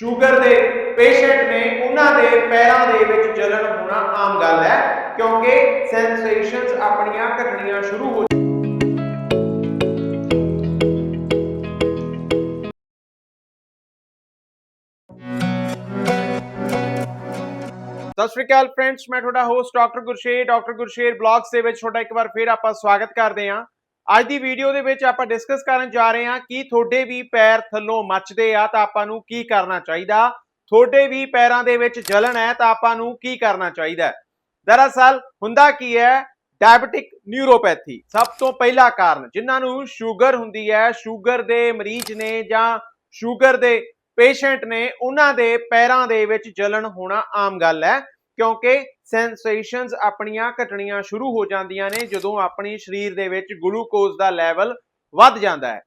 Sugar ਦੇ patient ਨੇ ਉਹਨਾਂ ਦੇ ਪੈਰਾਂ ਦੇ ਵਿੱਚ ਜਲਨ ਹੋਣਾ ਆਮ ਗੱਲ ਹੈ, ਕਿਉਂਕਿ ਸੈਂਸੇਸ਼ਨਸ ਆਪਣੀਆਂ ਘਟਣੀਆਂ ਸ਼ੁਰੂ ਹੋ ਸਤਿ ਸ਼੍ਰੀ ਅਕਾਲ ਫਰੈਂਡਸ ਮੈਂ ਤੁਹਾਡਾ host doctor Gursher doctor Gursher blogs ਦੇ ਵਿੱਚ ਤੁਹਾਡਾ ਇੱਕ ਵਾਰ ਫਿਰ ਆਪਾਂ ਸਵਾਗਤ ਕਰਦੇ ਹਾਂ। ਅੱਜ ਦੀ ਵੀਡੀਓ ਦੇ ਵਿੱਚ ਆਪਾਂ ਡਿਸਕਸ ਕਰਨ ਜਾ ਰਹੇ ਹਾਂ ਕਿ ਤੁਹਾਡੇ ਵੀ ਪੈਰ ਥੱਲੋਂ ਮੱਚਦੇ ਆ ਤਾਂ ਆਪਾਂ ਨੂੰ ਕੀ ਕਰਨਾ ਚਾਹੀਦਾ? ਤੁਹਾਡੇ ਵੀ ਪੈਰਾਂ ਦੇ ਵਿੱਚ ਜਲਨ ਹੈ ਤਾਂ ਆਪਾਂ ਨੂੰ ਕੀ ਕਰਨਾ ਚਾਹੀਦਾ? ਦਰਅਸਲ ਹੁੰਦਾ ਕੀ ਹੈ? ਡਾਇਬੀਟਿਕ ਨਿਊਰੋਪੈਥੀ ਸਭ ਤੋਂ ਪਹਿਲਾ ਕਾਰਨ ਜਿਨ੍ਹਾਂ ਨੂੰ ਸ਼ੂਗਰ ਹੁੰਦੀ ਹੈ ਸ਼ੂਗਰ ਦੇ ਮਰੀਜ਼ ਨੇ ਜਾਂ ਸ਼ੂਗਰ ਦੇ ਪੇਸ਼ੈਂਟ ਨੇ, ਉਹਨਾਂ ਦੇ ਪੈਰਾਂ ਦੇ ਵਿੱਚ ਜਲਨ ਹੋਣਾ ਆਮ ਗੱਲ ਹੈ। ਕਿਉਂਕਿ ਸੈਂਸੇਸ਼ਨਸ ਆਪਣੀਆਂ ਘਟਣੀਆਂ ਸ਼ੁਰੂ ਹੋ ਜਾਂਦੀਆਂ ਨੇ ਜਦੋਂ ਆਪਣੀ ਸਰੀਰ ਦੇ ਵਿੱਚ ਗਲੂਕੋਜ਼ ਦਾ ਲੈਵਲ ਵੱਧ ਜਾਂਦਾ ਹੈ।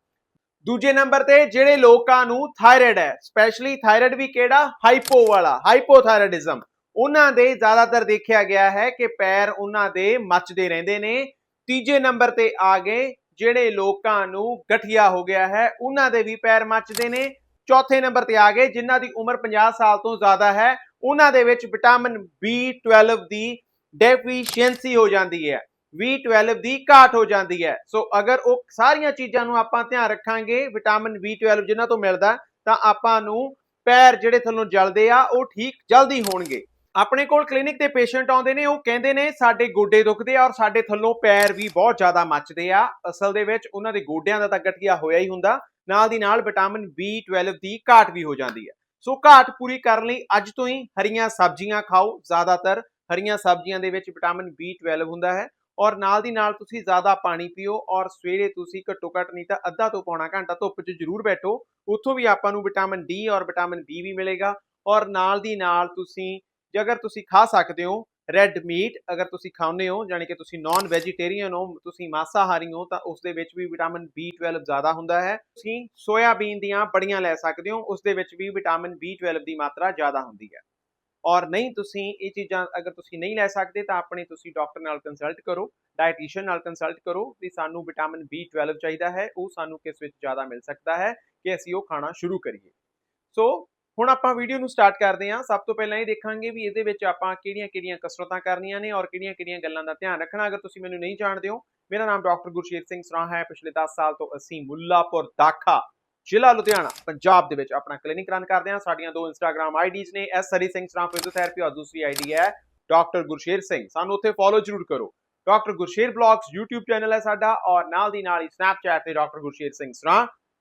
ਦੂਜੇ ਨੰਬਰ ਤੇ ਜਿਹੜੇ ਲੋਕਾਂ ਨੂੰ ਥਾਇਰਾਇਡ ਹੈ ਸਪੈਸ਼ਲੀ ਥਾਇਰਾਇਡ ਵੀ ਕਿਹੜਾ? ਹਾਈਪੋ ਵਾਲਾ ਹਾਈਪੋਥਾਇਰਾਇਡਿਜ਼ਮ ਉਹਨਾਂ ਦੇ ਜ਼ਿਆਦਾਤਰ ਦੇਖਿਆ ਗਿਆ ਹੈ ਕਿ ਪੈਰ ਉਹਨਾਂ ਦੇ ਮੱਚਦੇ ਰਹਿੰਦੇ ਨੇ। ਤੀਜੇ ਨੰਬਰ ਤੇ ਆ ਗਏ ਜਿਹੜੇ ਲੋਕਾਂ ਨੂੰ ਗਠੀਆ ਹੋ ਗਿਆ ਹੈ, ਉਹਨਾਂ ਦੇ ਵੀ ਪੈਰ ਮੱਚਦੇ ਨੇ। ਚੌਥੇ ਨੰਬਰ ਤੇ ਆ ਗਏ ਜਿਨ੍ਹਾਂ ਦੀ ਉਮਰ 50 ਸਾਲ ਤੋਂ ਜ਼ਿਆਦਾ ਹੈ ਉਹਨਾਂ ਦੇ ਵਿੱਚ ਵਿਟਾਮਿਨ B12 ਦੀ ਡੈਫੀਸ਼ੀਐਂਸੀ ਹੋ ਜਾਂਦੀ ਹੈ B12 ਦੀ ਘਾਟ ਹੋ ਜਾਂਦੀ ਹੈ। ਸੋ ਅਗਰ ਉਹ ਸਾਰੀਆਂ ਚੀਜ਼ਾਂ ਨੂੰ ਆਪਾਂ ਧਿਆਨ ਰੱਖਾਂਗੇ, ਵਿਟਾਮਿਨ B12 ਜਿਨ੍ਹਾਂ ਤੋਂ ਮਿਲਦਾ, ਤਾਂ ਆਪਾਂ ਨੂੰ ਪੈਰ ਜਿਹੜੇ ਥੱਲੋਂ ਜਲਦੇ ਆ, ਉਹ ਠੀਕ ਜਲਦੀ ਹੋਣਗੇ। ਆਪਣੇ ਕੋਲ ਕਲੀਨਿਕ ਤੇ ਪੇਸ਼ੈਂਟ ਆਉਂਦੇ ਨੇ, ਉਹ ਕਹਿੰਦੇ ਨੇ, ਸਾਡੇ ਗੋਡੇ ਦੁਖਦੇ ਆ ਔਰ ਸਾਡੇ ਥੱਲੋਂ ਪੈਰ ਵੀ ਬਹੁਤ ਜ਼ਿਆਦਾ ਮੱਚਦੇ ਆ। ਅਸਲ ਦੇ ਵਿੱਚ ਉਹਨਾਂ ਦੇ ਗੋਡਿਆਂ ਦਾ ਤਾਂ ਗਠੀਆ ਹੋਇਆ ਹੀ ਹੁੰਦਾ, ਨਾਲ ਦੀ ਨਾਲ ਵਿਟਾਮਿਨ B12 ਦੀ ਘਾਟ ਵੀ ਹੋ ਜਾਂਦੀ ਹੈ। ਸੋ ਘਾਟ ਪੂਰੀ ਕਰਨ ਲਈ ਅੱਜ ਤੋਂ ਹੀ ਹਰੀਆਂ ਸਬਜ਼ੀਆਂ ਖਾਓ ਜ਼ਿਆਦਾਤਰ। ਹਰੀਆਂ ਸਬਜ਼ੀਆਂ ਦੇ ਵਿੱਚ ਵਿਟਾਮਿਨ B12 ਹੁੰਦਾ ਹੈ ਔਰ ਨਾਲ ਦੀ ਨਾਲ ਤੁਸੀਂ ਜ਼ਿਆਦਾ ਪਾਣੀ ਪੀਓ ਔਰ ਸਵੇਰੇ ਤੁਸੀਂ ਘੱਟੋ ਘੱਟ ਨਹੀਂ ਤਾਂ ਅੱਧਾ ਤੋਂ ਪੌਣਾ ਘੰਟਾ ਧੁੱਪ 'ਚ ਜ਼ਰੂਰ ਬੈਠੋ। ਉੱਥੋਂ ਵੀ ਆਪਾਂ ਨੂੰ ਵਿਟਾਮਿਨ D ਔਰ ਵਿਟਾਮਿਨ B ਵੀ ਮਿਲੇਗਾ ਔਰ ਨਾਲ ਦੀ ਨਾਲ ਤੁਸੀਂ, ਜੇ ਅਗਰ ਤੁਸੀਂ ਖਾ ਸਕਦੇ ਹੋ ਰੈੱਡ ਮੀਟ ਅਗਰ ਤੁਸੀਂ ਖਾਉਂਦੇ ਹੋ ਯਾਨੀ ਕਿ ਤੁਸੀਂ ਨਾਨ ਵੈਜੀਟੇਰੀਅਨ ਹੋ, ਤੁਸੀਂ ਮਾਸਾਹਾਰੀ ਹੋ, ਤਾਂ ਉਸ ਦੇ ਵਿੱਚ ਵੀ ਵਿਟਾਮਿਨ B12 ਜ਼ਿਆਦਾ ਹੁੰਦਾ ਹੈ। ਤੁਸੀਂ ਸੋਇਆਬੀਨ ਦੀਆਂ ਬੜੀਆਂ ਲੈ ਸਕਦੇ ਹੋ ਉਸ ਦੇ ਵਿੱਚ ਵੀ ਵਿਟਾਮਿਨ B12 ਦੀ ਮਾਤਰਾ ਜ਼ਿਆਦਾ ਹੁੰਦੀ ਹੈ। ਔਰ ਨਹੀਂ, ਤੁਸੀਂ ਇਹ ਚੀਜ਼ਾਂ ਅਗਰ ਤੁਸੀਂ ਨਹੀਂ ਲੈ ਸਕਦੇ, ਤਾਂ ਆਪਣੇ ਤੁਸੀਂ ਡਾਕਟਰ ਨਾਲ ਕੰਸਲਟ ਕਰੋ ਡਾਈਟੀਸ਼ੀਅਨ ਨਾਲ ਕੰਸਲਟ ਕਰੋ ਵੀ ਸਾਨੂੰ ਵਿਟਾਮਿਨ B12 ਚਾਹੀਦਾ ਹੈ, ਉਹ ਸਾਨੂੰ ਕਿਸ ਵਿੱਚ ਜ਼ਿਆਦਾ ਮਿਲ ਸਕਦਾ ਹੈ, ਕਿ ਅਸੀਂ ਉਹ ਖਾਣਾ ਸ਼ੁਰੂ ਕਰੀਏ। ਸੋ ਹੁਣ ਆਪਾਂ ਵੀਡੀਓ ਨੂੰ ਸਟਾਰਟ ਕਰਦੇ ਹਾਂ। ਸਭ ਤੋਂ ਪਹਿਲਾਂ ਇਹ ਦੇਖਾਂਗੇ ਵੀ ਇਹਦੇ ਵਿੱਚ ਆਪਾਂ ਕਿਹੜੀਆਂ-ਕਿਹੜੀਆਂ ਕਸਰਤਾਂ ਕਰਨੀਆਂ ਨੇ ਔਰ ਕਿਹੜੀਆਂ-ਕਿਹੜੀਆਂ ਗੱਲਾਂ ਦਾ ਧਿਆਨ ਰੱਖਣਾ। ਅਗਰ ਤੁਸੀਂ ਮੈਨੂੰ ਨਹੀਂ ਜਾਣਦੇ ਹੋ, ਮੇਰਾ ਨਾਮ ਡਾਕਟਰ ਗੁਰਸ਼ੇਰ ਸਿੰਘ ਸਰਾਂ ਹੈ। ਪਿਛਲੇ 10 ਸਾਲ ਤੋਂ ਅਸੀਂ ਮੁੱਲਾਪੁਰ ਦਾਖਾ ਜ਼ਿਲ੍ਹਾ ਲੁਧਿਆਣਾ, ਪੰਜਾਬ ਦੇ ਵਿੱਚ ਆਪਣਾ ਕਲੀਨਿਕ ਰਨ ਕਰਦੇ ਹਾਂ। ਸਾਡੀਆਂ ਦੋ ਇੰਸਟਾਗ੍ਰam ਆਈਡੀਜ਼ ਨੇ। ਐਸ ਹਰੀ ਸਿੰਘ ਸਰਾਂ ਫਿਜ਼ੀਓਥੈਰੇਪੀ ਔਰ ਦੂਸਰੀ ਆਈਡੀ ਹੈ ਡਾਕਟਰ ਗੁਰਸ਼ੇਰ ਸਿੰਘ। ਸਾਨੂੰ ਉੱਥੇ ਫੋਲੋ ਜ਼ਰੂਰ ਕਰੋ। Doctor Gursher blogs YouTube channel ਹੈ ਸਾਡਾ ਔਰ ਨਾਲ ਦੀ ਨਾਲ ਹੀ Snapchat ਤੇ ਡਾਕਟਰ ਗੁਰਸ਼ੇਰ ਸਿੰਘ ਸਰਾਂ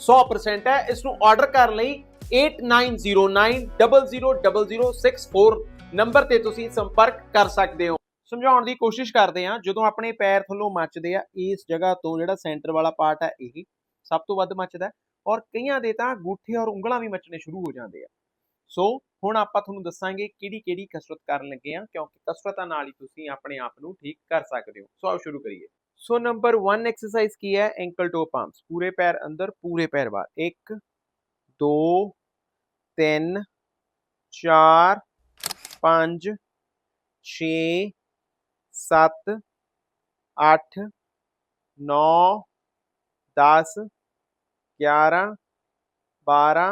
100% ਹੈ। ਇਸ ਨੂੰ ਆਰਡਰ ਕਰਨ ਲਈ 8909000064 ਨੰਬਰ ਤੇ ਤੁਸੀਂ ਸੰਪਰਕ ਕਰ ਸਕਦੇ ਹੋ। ਸਮਝਾਉਣ ਦੀ ਕੋਸ਼ਿਸ਼ ਕਰਦੇ ਹਾਂ। ਜਦੋਂ ਆਪਣੇ ਪੈਰ ਥੱਲੋਂ ਮੱਚਦੇ ਆ, ਇਸ ਜਗ੍ਹਾ ਤੋਂ ਜਿਹੜਾ ਸੈਂਟਰ ਵਾਲਾ ਪਾਰਟ ਹੈ, ਇਹ ਸਭ ਤੋਂ ਵੱਧ ਮੱਚਦਾ ਔਰ ਕਈਆਂ ਦੇ ਤਾਂ ਗੂਠੇ ਔਰ ਉਂਗਲਾਂ ਵੀ ਮੱਚਣੇ ਸ਼ੁਰੂ ਹੋ ਜਾਂਦੇ ਆ। ਸੋ ਹੁਣ ਆਪਾਂ ਤੁਹਾਨੂੰ ਦੱਸਾਂਗੇ ਕਿਹੜੀ ਕਿਹੜੀ ਕਸਰਤ ਕਰਨ ਲੱਗੇ ਆ, ਕਿਉਂਕਿ ਕਸਰਤਾਂ ਨਾਲ ਹੀ ਤੁਸੀਂ ਆਪਣੇ ਆਪ ਨੂੰ ਠੀਕ ਕਰ ਸਕਦੇ ਹੋ। ਸੋ ਆਓ ਸ਼ੁਰੂ ਕਰੀਏ। ਸੋ ਨੰਬਰ 1 ਐਕਸਰਸਾਈਜ਼ ਕੀ ਹੈ ਐਂਕਲ ਟੋ ਪੰਪਸ ਪੂਰੇ ਪੈਰ ਅੰਦਰ ਪੂਰੇ ਪੈਰ ਬਾਹਰ 1 2 3 4 5 6 7 8 9 10 11 12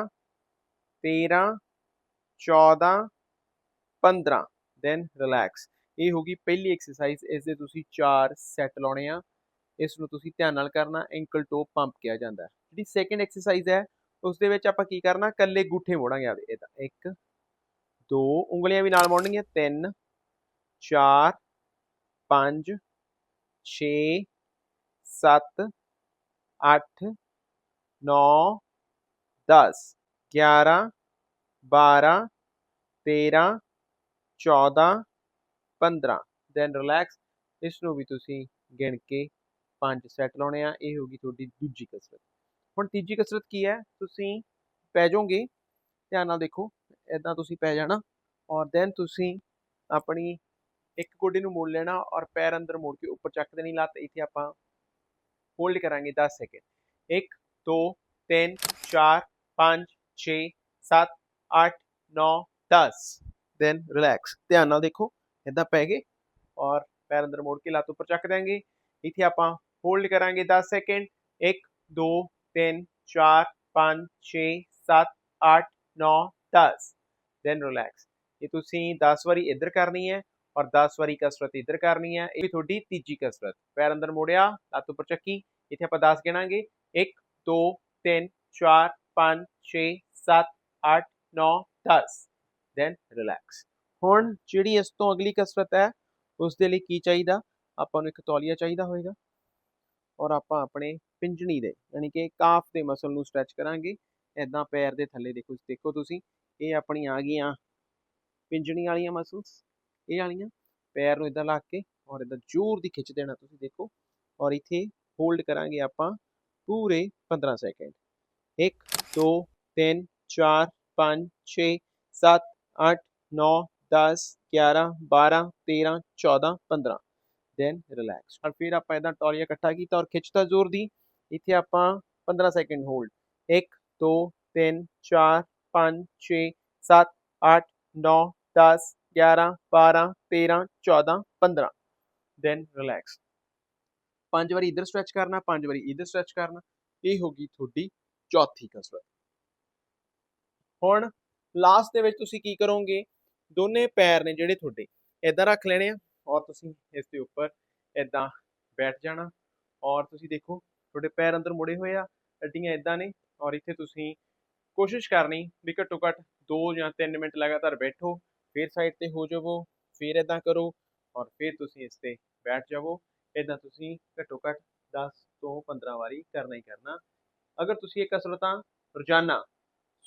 13 14 15 ਦੈਨ ਰਿਲੈਕਸ ਇਹ ਹੋਗੀ ਪਹਿਲੀ ਐਕਸਰਸਾਈਜ਼ ਇਸ ਦੇ ਤੁਸੀਂ ਚਾਰ ਸੈੱਟ ਲਾਉਣੇ ਆ। ਇਸ ਨੂੰ ਤੁਸੀਂ ਧਿਆਨ ਨਾਲ ਕਰਨਾ ਐਂਕਲ ਟੋਪ ਪੰਪ ਕਿਹਾ ਜਾਂਦਾ ਜਿਹੜੀ ਸੈਕੰਡ ਐਕਸਰਸਾਈਜ਼ ਹੈ ਉਸ ਦੇ ਵਿੱਚ ਆਪਾਂ ਕੀ ਕਰਨਾ ਕੱਲੇ ਗੁੱਠੇ ਮੋੜਾਂਗੇ ਆਵੇ ਇਹਦਾ 1 2 ਉਂਗਲੀਆਂ ਵੀ ਨਾਲ ਮੋੜਨੀਆਂ 3 4 5 6 7 8 9 10 11 12 13 14 15 ਦੈਨ ਰਿਲੈਕਸ ਇਸ ਨੂੰ ਵੀ ਤੁਸੀਂ ਗਿਣ ਕੇ ਪੰਜ ਸੈੱਟ ਲਾਉਣੇ ਆ, ਇਹ ਹੋਗੀ ਤੁਹਾਡੀ ਦੂਜੀ ਕਸਰਤ। ਹੁਣ ਤੀਜੀ ਕਸਰਤ ਕੀ ਹੈ? ਤੁਸੀਂ ਪੈ ਜਾਓਗੇ, ਧਿਆਨ ਨਾਲ ਦੇਖੋ ਇਦਾਂ ਤੁਸੀਂ ਪੈ ਜਾਣਾ ਔਰ ਦੈਨ ਤੁਸੀਂ ਆਪਣੀ ਇੱਕ ਗੋਡੇ ਨੂੰ ਮੋੜ ਲੈਣਾ ਔਰ ਪੈਰ ਅੰਦਰ ਮੋੜ ਕੇ ਉੱਪਰ ਚੱਕ ਦੇਣੀ ਲੱਤ, ਇੱਥੇ ਆਪਾਂ ਹੋਲਡ ਕਰਾਂਗੇ 10 ਸੈਕਿੰਡ 1 2 3 4 5 6 7 8 9 10 ਦੈਨ ਰਿਲੈਕਸ ਧਿਆਨ ਨਾਲ ਦੇਖੋ ਇਦਾਂ ਪੈ ਗਏ ਔਰ ਪੈਰ ਅੰਦਰ ਮੋੜ ਕੇ ਲੱਤ ਉੱਪਰ ਚੱਕ ਦਾਂਗੇ ਇੱਥੇ ਆਪਾਂ ਹੋਲਡ ਕਰਾਂਗੇ 10 ਸੈਕਿੰਡ 1 2 3 4 5 6 7 8 9 10 ਦੈਨ ਰਿਲੈਕਸ ਇਹ ਤੁਸੀਂ 10 ਵਾਰੀ ਇੱਧਰ ਕਰਨੀ ਹੈ ਔਰ 10 ਵਾਰੀ ਕਸਰਤ ਇੱਧਰ ਕਰਨੀ ਹੈ ਇਹ ਤੁਹਾਡੀ ਤੀਜੀ ਕਸਰਤ ਪੈਰ ਅੰਦਰ ਮੋੜਿਆ ਲੱਤ ਉੱਪਰ ਚੱਕੀ ਇੱਥੇ ਆਪਾਂ 10 ਗਿਣਾਂਗੇ 1 2 3 4 5 6 7 8 9 10 ਦੈਨ ਰਿਲੈਕਸ ਹੁਣ ਜਿਹੜੀ ਇਸ ਤੋਂ ਅਗਲੀ ਕਸਰਤ ਹੈ ਉਸ ਦੇ ਲਈ ਕੀ ਚਾਹੀਦਾ? ਆਪਾਂ ਨੂੰ ਇੱਕ ਤੌਲੀਆ ਚਾਹੀਦਾ ਹੋਏਗਾ ਔਰ ਆਪਾਂ ਆਪਣੇ ਪਿੰਜਣੀ ਦੇ, ਯਾਨੀ ਕਿ ਕਾਫ ਦੇ ਮਸਲ ਨੂੰ ਸਟ੍ਰੈਚ ਕਰਾਂਗੇ। ਐਦਾਂ ਪੈਰ ਦੇ ਥੱਲੇ ਦੇਖੋ ਦੇਖੋ ਤੁਸੀਂ, ਇਹ ਆਪਣੀ ਆ ਗਈਆਂ ਪਿੰਜਣੀ ਵਾਲੀਆਂ ਮਸਲਸ ਇਹ ਵਾਲੀਆਂ। ਪੈਰ ਨੂੰ ਇਦਾਂ ਲਾ ਕੇ ਔਰ ਇਦਾਂ ਜ਼ੋਰ ਦੀ ਖਿੱਚ ਦੇਣਾ ਤੁਸੀਂ ਦੇਖੋ ਔਰ ਇੱਥੇ ਹੋਲਡ ਕਰਾਂਗੇ ਆਪਾਂ ਪੂਰੇ 15 ਸੈਕਿੰਡ 1 2 3 4 5 6 7 8 9 10 11 12 13 14 15 ਦੈਨ ਰਿਲੈਕਸ ਔਰ ਫਿਰ ਆਪਾਂ ਇਦਾਂ ਤੌਲੀਆ ਇਕੱਠਾ ਕੀਤਾ ਔਰ ਖਿੱਚਤਾ ਜ਼ੋਰ ਦੀ। ਇੱਥੇ ਆਪਾਂ 15 ਸੈਕਿੰਡ ਹੋਲਡ 1 2 3 4 5 6 7 8 9 10 11 12 13 14 15 ਦੈਨ ਰਿਲੈਕਸ ਪੰਜ ਵਾਰੀ ਇਧਰ ਸਟ੍ਰੈਚ ਕਰਨਾ, ਪੰਜ ਵਾਰੀ ਇਧਰ ਸਟ੍ਰੈਚ ਕਰਨਾ। ਇਹ ਹੋ ਗਈ ਤੁਹਾਡੀ ਚੌਥੀ ਕਸਰਤ। ਹੁਣ ਲਾਸਟ ਦੇ ਵਿੱਚ ਤੁਸੀਂ ਕੀ ਕਰੋਗੇ? ਦੋਨੇ ਪੈਰ ਨੇ ਜਿਹੜੇ ਤੁਹਾਡੇ ਇਦਾਂ ਰੱਖ ਲੈਣੇ ਆ ਔਰ ਤੁਸੀਂ ਇਸ ਦੇ ਉੱਪਰ ਇਦਾਂ ਬੈਠ ਜਾਣਾ। ਔਰ ਤੁਸੀਂ ਦੇਖੋ, ਤੁਹਾਡੇ ਪੈਰ ਅੰਦਰ ਮੁੜੇ ਹੋਏ ਆ, ਅੱਡੀਆਂ ਇਦਾਂ ਨੇ ਔਰ ਇੱਥੇ ਤੁਸੀਂ ਕੋਸ਼ਿਸ਼ ਕਰਨੀ ਵੀ ਘੱਟੋ ਘੱਟ 2 ਜਾਂ 3 ਮਿੰਟ ਲਗਾਤਾਰ ਬੈਠੋ, ਫਿਰ ਸਾਈਡ ਤੇ ਹੋ ਜਾਵੋ, ਫਿਰ ਇਦਾਂ ਕਰੋ ਔਰ ਫਿਰ ਤੁਸੀਂ ਇਸ ਤੇ ਬੈਠ ਜਾਵੋ। ਇਦਾਂ ਤੁਸੀਂ ਘੱਟੋ ਘੱਟ 10 ਤੋਂ 15 ਵਾਰੀ ਕਰਨਾ ਹੀ ਕਰਨਾ। ਅਗਰ ਤੁਸੀਂ ਇਹ ਕਸਰਤਾਂ ਰੋਜ਼ਾਨਾ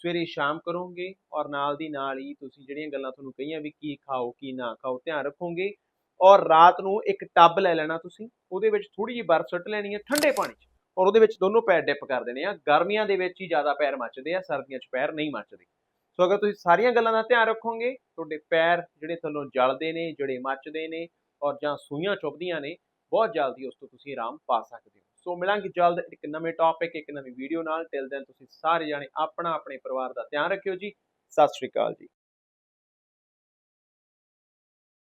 ਸਵੇਰੇ ਸ਼ਾਮ ਕਰੋਗੇ ਔਰ ਨਾਲ ਦੀ ਨਾਲ ਹੀ ਤੁਸੀਂ ਜਿਹੜੀਆਂ ਗੱਲਾਂ ਤੁਹਾਨੂੰ ਕਹੀਆਂ ਵੀ ਕੀ ਖਾਓ, ਕੀ ਨਾ ਖਾਓ, ਧਿਆਨ ਰੱਖੋਗੇ ਔਰ ਰਾਤ ਨੂੰ ਇੱਕ ਟੱਬ ਲੈ ਲੈਣਾ ਤੁਸੀਂ, ਉਹਦੇ ਵਿੱਚ ਥੋੜੀ ਜਿਹੀ ਬਰਫ਼ ਸੁੱਟ ਲੈਣੀ ਹੈ ਠੰਡੇ ਪਾਣੀ 'ਚ ਔਰ ਉਹਦੇ ਵਿੱਚ ਦੋਨੋਂ ਪੈਰ ਡਿਪ ਕਰ ਦੇਣੇ ਆ, ਗਰਮੀਆਂ ਦੇ ਵਿੱਚ ਹੀ ਜ਼ਿਆਦਾ ਪੈਰ ਮੱਚਦੇ ਆ, ਸਰਦੀਆਂ 'ਚ ਪੈਰ ਨਹੀਂ ਮੱਚਦੇ। ਸੋ ਅਗਰ ਤੁਸੀਂ ਸਾਰੀਆਂ ਗੱਲਾਂ ਦਾ ਧਿਆਨ ਰੱਖੋਗੇ, ਤੁਹਾਡੇ ਪੈਰ ਜਿਹੜੇ ਥੱਲੋਂ ਜਲਦੇ ਨੇ, ਜਿਹੜੇ ਮੱਚਦੇ ਨੇ ਔਰ ਜਾਂ ਸੂਈਆਂ ਚੁੱਭਦੀਆਂ ਨੇ, ਬਹੁਤ ਜਲਦੀ ਉਸ ਤੋਂ ਤੁਸੀਂ ਆਰਾਮ ਪਾ ਸਕਦੇ ਹੋ ਸੋ ਮਿਲਾਂਗੇ ਜਲਦ ਇੱਕ ਨਵੇਂ ਟੌਪਿਕ ਇੱਕ ਨਵੀਂ ਵੀਡੀਓ ਨਾਲ। ਟਿਲ ਦੈਨ ਤੁਸੀਂ ਸਾਰੇ ਜਾਣੇ ਆਪਣਾ ਆਪਣੇ ਪਰਿਵਾਰ ਦਾ ਧਿਆਨ ਰੱਖਿਓ ਜੀ। ਸਤਿ ਸ਼੍ਰੀ ਅਕਾਲ ਜੀ।